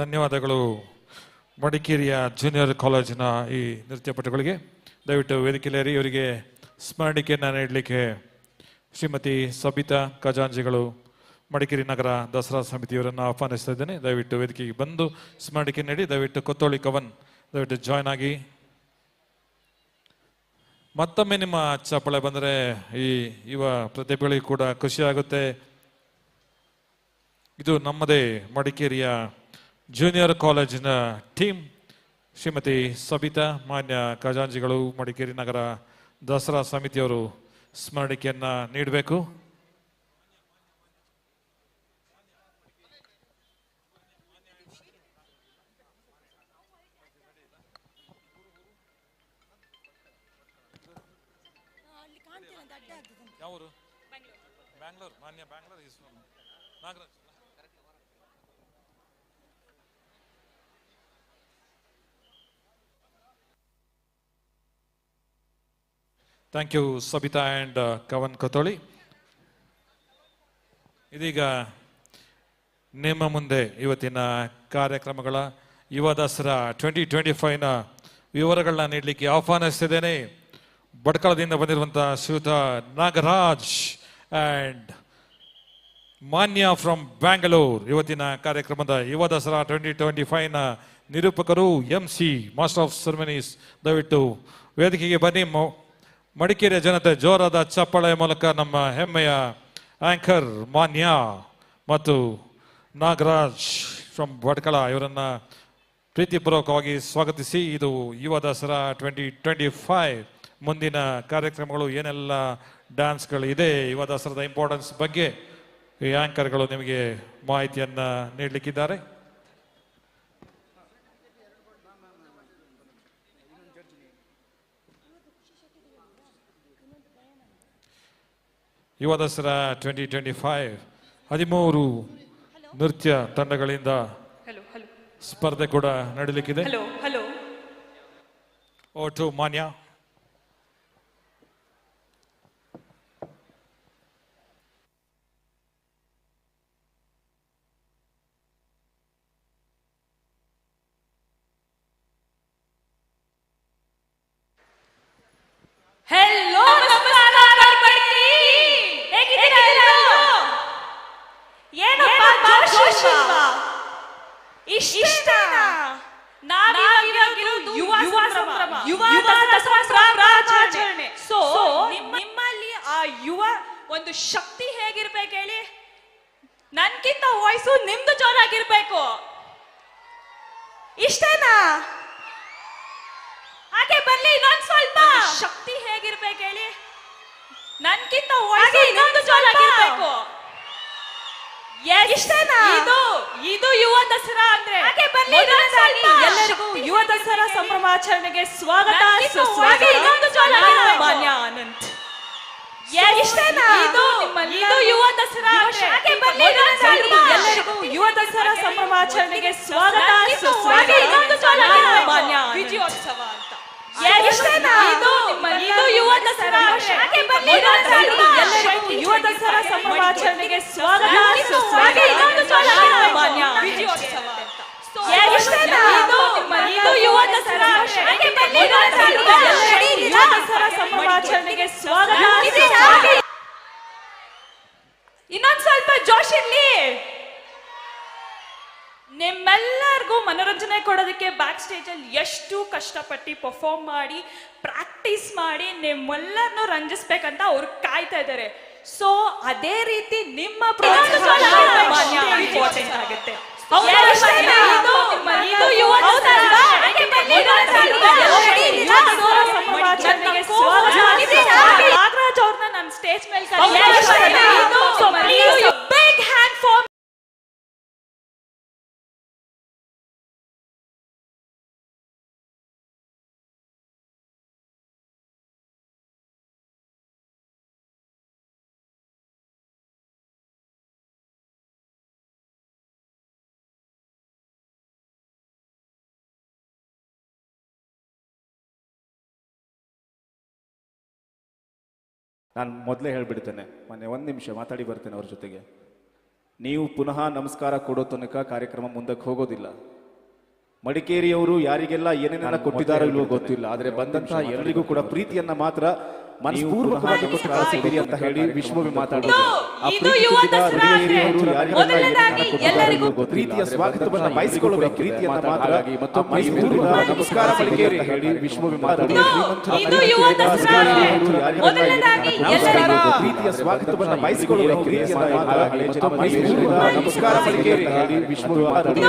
ಧನ್ಯವಾದಗಳು ಮಡಿಕೇರಿಯ ಜೂನಿಯರ್ ಕಾಲೇಜಿನ ಈ ನೃತ್ಯಪಟುಗಳಿಗೆ ದಯವಿಟ್ಟು ವೇದಿಕೆಯಲ್ಲಿ ಇವರಿಗೆ ಸ್ಮರಣಿಕೆಯನ್ನು ನೀಡಲಿಕ್ಕೆ ಶ್ರೀಮತಿ ಸಬಿತಾ ಖಜಾಂಜಿಗಳು ಮಡಿಕೇರಿ ನಗರ ದಸರಾ ಸಮಿತಿಯವರನ್ನು ಆಹ್ವಾನಿಸ್ತಾ ಇದ್ದೇನೆ. ದಯವಿಟ್ಟು ವೇದಿಕೆಗೆ ಬಂದು ಸ್ಮರಣಿಕೆ ನೀಡಿ, ದಯವಿಟ್ಟು ಕೊತ್ತೋಳಿ ಕವನ್, ದಯವಿಟ್ಟು ಜಾಯ್ನ್ ಆಗಿ. ಮತ್ತೊಮ್ಮೆ ನಿಮ್ಮ ಚಪ್ಪಳೆ ಬಂದರೆ ಈ ಯುವ ಪ್ರತಿಭೆಗಳಿಗೆ ಕೂಡ ಖುಷಿ ಆಗುತ್ತೆ ಇದು ನಮ್ಮದೇ ಮಡಿಕೇರಿಯ ಜೂನಿಯರ್ ಕಾಲೇಜಿನ ಟೀಮ್ ಶ್ರೀಮತಿ ಸಬಿತಾ ಮಾನ್ಯ ಖಜಾಂಜಿಗಳು ಮಡಿಕೇರಿ ನಗರ ದಸರಾ ಸಮಿತಿಯವರು ಸ್ಮರಣಿಕೆಯನ್ನ ನೀಡಬೇಕು. ಬ್ಯಾಂಗ್ಳೂರ್. ಮಾನ್ಯ Bangalore Nagaraj. Thank you Sabita and Kavan ಕತೋಳಿ ಇದೀಗ ನಿಮ್ಮ ಮುಂದೆ ಇವತ್ತಿನ ಕಾರ್ಯಕ್ರಮಗಳ ಯುವ ದಸರಾ ಟ್ವೆಂಟಿ ಟ್ವೆಂಟಿ ಫೈವ್ನ ವಿವರಗಳನ್ನ ನೀಡಲಿಕ್ಕೆ ಆಹ್ವಾನಿಸ್ತಿದ್ದೇನೆ. ಬಡ್ಕಳದಿಂದ ಬಂದಿರುವಂಥ ಶ್ರೀಯುತ ನಾಗರಾಜ್ ಆ್ಯಂಡ್ ಮಾನ್ಯ ಫ್ರಮ್ ಬ್ಯಾಂಗ್ಳೂರ್ ಇವತ್ತಿನ ಕಾರ್ಯಕ್ರಮದ ಯುವ ದಸರಾ ಟ್ವೆಂಟಿ ಟ್ವೆಂಟಿ ಫೈವ್ನ ನಿರೂಪಕರು M C master of ceremonies ದಯವಿಟ್ಟು ವೇದಿಕೆಗೆ ಬನ್ನಿ. ಮಡಿಕೇರಿಯ ಜನತೆ ಜೋರಾದ ಚಪ್ಪಾಳೆ ಮೂಲಕ ನಮ್ಮ ಹೆಮ್ಮೆಯ ಆಂಕರ್ ಮಾನ್ಯ ಮತ್ತು ನಾಗರಾಜ್ ಫ್ರಮ್ ಭಟ್ಕಳ ಇವರನ್ನ ಪ್ರೀತಿಪೂರ್ವಕವಾಗಿ ಸ್ವಾಗತಿಸಿ. ಇದು ಯುವ ದಸರಾ ಟ್ವೆಂಟಿ ಟ್ವೆಂಟಿ ಫೈವ್ ಮುಂದಿನ ಕಾರ್ಯಕ್ರಮಗಳು ಏನೆಲ್ಲ ಡ್ಯಾನ್ಸ್ಗಳಿದೆ ಯುವ ದಸರಾದ ಇಂಪಾರ್ಟೆನ್ಸ್ ಬಗ್ಗೆ ಈ ಆಂಕರ್ಗಳು ನಿಮಗೆ ಮಾಹಿತಿಯನ್ನು ನೀಡಲಿಕ್ಕಿದ್ದಾರೆ. ಯುವ ದಸರಾ ಟ್ವೆಂಟಿ ಟ್ವೆಂಟಿ ಫೈವ್ ಹದಿಮೂರು ನೃತ್ಯ ತಂಡಗಳಿಂದ ಸ್ಪರ್ಧೆ ಕೂಡ ನಡೀಲಿಕ್ಕಿದೆ. ಓ ಟು ಓಟು ಮಾನ್ಯ ಹೆಲೋ ನಮಸ್ಕಾರ ಬರ್ಬರ್ತಿ ಹೇಗಿದ್ದೀರಾ ಎಲ್ಲರೂ ಏನಪ್ಪ ಜೋಶ್ ಇಲ್ವಾ ಇಷ್ಟನಾ ನಾವಿವಾಗಿರೋದು ಯುವ ಸಂಭ್ರಮ ಯುವ ದಸರಾ ಸಂಭ್ರಮಾಚರಣೆ ಸೊ ನಿಮ್ಮಲ್ಲಿ ಆ ಯುವ ಒಂದು ಶಕ್ತಿ ಹೇಗಿರ್ಬೇಕು ಹೇಳಿ? ನನ್ಕಿಂತ ವಯಸ್ಸು ನಿಮ್ದು ಜೋರಾಗಿರ್ಬೇಕು. ಇಷ್ಟೇನಾ? ಹಾಗೆ ಬರ್ಲಿ ಇನ್ನೊಂದ್ ಸ್ವಲ್ಪ. ಶಕ್ತಿ ಹೇಗಿರ್ಬೇಕು ಹೇಳಿ? ನನ್ಕಿಂತ ವಯಸ್ಸು ಇನ್ನೊಂದು ಜೋರಾಗಿರ್ಬೇಕು. ಇಷ್ಟೇನಾ? ಇದು ಇದು ಯುವ ದಸರಾ ಅಂದ್ರೆ. ಹಾಗೆ ಬರ್ಲಿ ಎಲ್ಲರಿಗೂ ಯುವ ದಸರಾ ಸಂಭ್ರಮಾಚರಣೆಗೆ ಸ್ವಾಗತ. ಸುಸ್ವಾಗತ ಇನ್ನೊಂದು ಜೋರಾಗಿರ್ಬೇಕು ಮಾನ್ಯ ಆನಂದ್ ಇಷ್ಟೇನಾ ಇದು ಇದು ಯುವ ದಸರಾ ಬರ್ಲಿ ಎಲ್ಲರಿಗೂ ಯುವ ದಸರಾ ಸಂಭ್ರಮಾಚರಣೆಗೆ ಸ್ವಾಗತ. ಮಾನ್ಯ ವಿಜಯೋತ್ಸವ ಅಂತ. ಇಷ್ಟೇನಾ ಇದು ಇದು ಯುವ ದಸರಾ ಬರ್ಲಿ ಎಲ್ಲರಿಗೂ ಯುವ ದಸರಾ ಸಂಭ್ರಮಾಚರಣೆಗೆ ಸ್ವಾಗತ. ಮಾನ್ಯ ವಿಜಯೋತ್ಸವ ಅಂತ. ಇಷ್ಟೇನಾ ಇದು ಇದು ಯುವ ದಸರಾ ಅಂದ್ರೆ ಬರ್ಲಿ ಎಲ್ಲರಿಗೂ ಯುವ ದಸರಾ ಸಂಭ್ರಮಾಚರಣೆಗೆ ಸ್ವಾಗತ ಇನ್ನೊಂದ್ ಸ್ವಲ್ಪ ನಿಮ್ಮೆಲ್ಲರಿಗೂ ಮನೋರಂಜನೆ ಕೊಡೋದಕ್ಕೆ ಬ್ಯಾಕ್ ಸ್ಟೇಜಲ್ಲಿ ಎಷ್ಟು ಕಷ್ಟಪಟ್ಟು ಪರ್ಫಾರ್ಮ್ ಮಾಡಿ ಪ್ರಾಕ್ಟೀಸ್ ಮಾಡಿ ನಿಮ್ಮೆಲ್ಲರನ್ನೂ ರಂಜಿಸ್ಬೇಕಂತ ಅವ್ರು ಕಾಯ್ತಾ ಇದ್ದಾರೆ. ಸೊ ಅದೇ ರೀತಿ ನಿಮ್ಮ ಪ್ರೋತ್ಸಾಹ ಆಗುತ್ತೆ. ನಾನು ಮೊದಲೇ ಹೇಳಿಬಿಡ್ತೇನೆ ಮೊನ್ನೆ ಒಂದು ನಿಮಿಷ ಮಾತಾಡಿ ಬರ್ತೇನೆ ಅವ್ರ ಜೊತೆಗೆ. ನೀವು ಪುನಃ ನಮಸ್ಕಾರ ಕೊಡೋ ತನಕ ಕಾರ್ಯಕ್ರಮ ಮುಂದಕ್ಕೆ ಹೋಗೋದಿಲ್ಲ. ಮಡಿಕೇರಿಯವರು ಯಾರಿಗೆಲ್ಲ ಏನೇನೆಲ್ಲ ಕೊಟ್ಟಿದ್ದಾರೋ ಇಲ್ವೋ ಗೊತ್ತಿಲ್ಲ ಆದರೆ ಬಂದಂತಹ ಎಲ್ಲರಿಗೂ ಕೂಡ ಪ್ರೀತಿಯನ್ನ ಮಾತ್ರ ಮನಸ್ಪೂರ್ವಕವಾಗಿ ಕೊಟ್ಟು ಕಳಿಸಿದ್ದೀರಿ ಅಂತ ಹೇಳಿ ವಿಶ್ವವೇ ಮಾತಾಡೋದು ಎಲ್ಲರಿಗೂ. ಪ್ರೀತಿಯ ಸ್ವಾಗತವನ್ನ ಬಯಸಿಕೊಳ್ಳಬೇಕು ಪ್ರೀತಿಯನ್ನ ಮಾತ್ರ ಮತ್ತು ಮೈಸೂರಿನ ನಮಸ್ಕಾರ ಮಡಿಕೇರಿ ಅಂತ ಹೇಳಿ ವಿಶ್ವವೇ ಮಾತಾಡೋದು ಪ್ರೀತಿಯ ಸ್ವಾಗತವನ್ನ ಬಯಸಿಕೊಳ್ಳಬೇಕು ಪ್ರೀತಿಯನ್ನ ಮಾತ್ರ ಮತ್ತು ಮೈಸೂರಿನ ನಮಸ್ಕಾರ ಮಡಿಕೇರಿ ಅಂತ ಹೇಳಿ ವಿಶ್ವವೇ ಮಾತಾಡೋದು